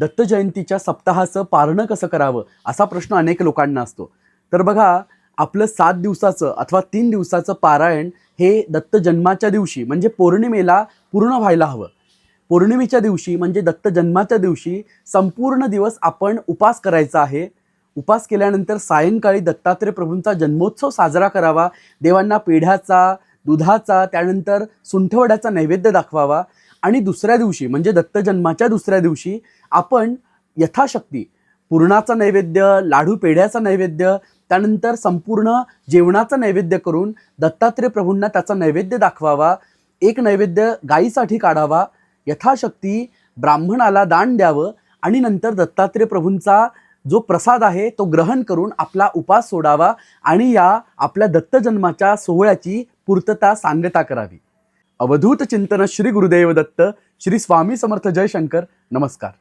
दत्त जयंतीच्या सप्ताहाचं पारणं कसं करावं असा प्रश्न अनेक लोकांना असतो. तर बघा आपलं सात दिवसाचं अथवा तीन दिवसाचं पारायण हे दत्त जन्माच्या दिवशी म्हणजे पौर्णिमेला पूर्ण व्हायला हवं. पौर्णिमेच्या दिवशी म्हणजे दत्त जन्माच्या दिवशी संपूर्ण दिवस आपण उपास करायचा आहे. उपास केल्यानंतर सायंकाळी दत्तात्रय प्रभूंचा जन्मोत्सव साजरा करावा देवांना पेढ्याचा दुधाचा त्यानंतर सुंठवड्याचा नैवेद्य दाखवावा. आणि दुसऱ्या दिवशी म्हणजे दत्तजन्माच्या दुसऱ्या दिवशी आपण यथाशक्ती पूर्णाचा नैवेद्य लाडू पेढ्याचा नैवेद्य त्यानंतर संपूर्ण जेवणाचं नैवेद्य करून दत्तात्रय प्रभूंना त्याचा नैवेद्य दाखवावा एक नैवेद्य गायीसाठी काढावा यथाशक्ती ब्राह्मणाला दान द्यावं आणि नंतर दत्तात्रय प्रभूंचा जो प्रसाद आहे तो ग्रहण करून आपला उपास सोडावा आणि या आपल्या दत्तजन्माच्या सोहळ्याची पूर्तता सांगता करावी. अवधूत चिंतन श्री गुरुदेव दत्त श्री स्वामी समर्थ जयशंकर. नमस्कार.